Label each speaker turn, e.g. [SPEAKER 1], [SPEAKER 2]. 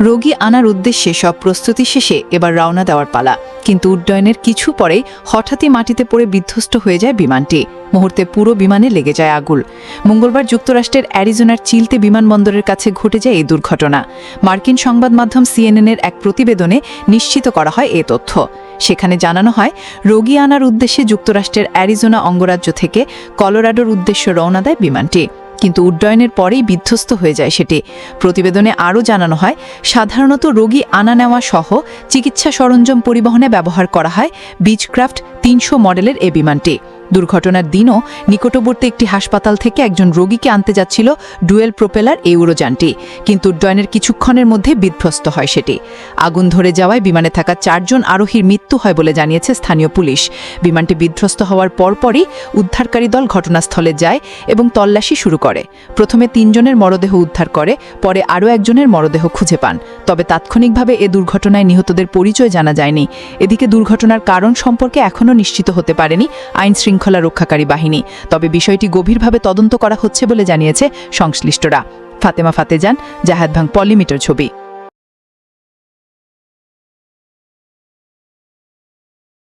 [SPEAKER 1] রোগী আনার উদ্দেশ্যে সব প্রস্তুতি শেষে এবার রওনা দেওয়ার পালা। কিন্তু উড্ডয়নের কিছু পরেই হঠাৎই মাটিতে পড়ে বিধ্বস্ত হয়ে যায় বিমানটি। মুহূর্তে পুরো বিমানে লেগে যায় আগুল। মঙ্গলবার যুক্তরাষ্ট্রের অ্যারিজোনার চিলতে বিমানবন্দরের কাছে ঘটে যায় এই দুর্ঘটনা। মার্কিন সংবাদ মাধ্যম সিএনএনের এক প্রতিবেদনে নিশ্চিত করা হয় এ তথ্য। সেখানে জানানো হয়, রোগী আনার উদ্দেশ্যে যুক্তরাষ্ট্রের অ্যারিজোনা অঙ্গরাজ্য থেকে কলোরাডোর উদ্দেশ্যে রওনা দেয় বিমানটি। কিন্তু উড্ডয়নের পরেই বিধ্বস্ত হয়ে যায় সেটি। প্রতিবেদনে আরও জানানো হয়, সাধারণত রোগী আনা নেওয়া সহ চিকিৎসা সরঞ্জাম পরিবহনে ব্যবহার করা হয় বিচক্রাফ্ট তিনশো মডেলের এ বিমানটি। দুর্ঘটনার দিনও নিকটবর্তী একটি হাসপাতাল থেকে একজন রোগীকে আনতে যাচ্ছিল ডুয়েল প্রোপেলার এই উড়োযানটি কিন্তু উড্ডয়নের কিছুক্ষণের মধ্যে বিধ্বস্ত হয় সেটি। আগুন ধরে যাওয়ায় বিমানে থাকা চারজন আরোহীর মৃত্যু হয় বলে জানিয়েছে স্থানীয় পুলিশ। বিমানটি বিধ্বস্ত হওয়ার পরপরই উদ্ধারকারী দল ঘটনাস্থলে যায় এবং তল্লাশি শুরু করে। প্রথমে তিনজনের মরদেহ উদ্ধার করে, পরে আরও একজনের মরদেহ খুঁজে পান। তবে তাৎক্ষণিকভাবে এ দুর্ঘটনায় নিহতদের পরিচয় জানা যায়নি। এদিকে দুর্ঘটনার কারণ সম্পর্কে এখনও নিশ্চিত হতে পারেনি আইন শৃঙ্খলা রক্ষাকারী বাহিনী। তবে বিষয়টি গভীরভাবে তদন্ত করা হচ্ছে বলে জানিয়েছে সংশ্লিষ্টরা। ফাতেমা ফাতেজান, জাহাদ ভাং পলিমিটার ছবি।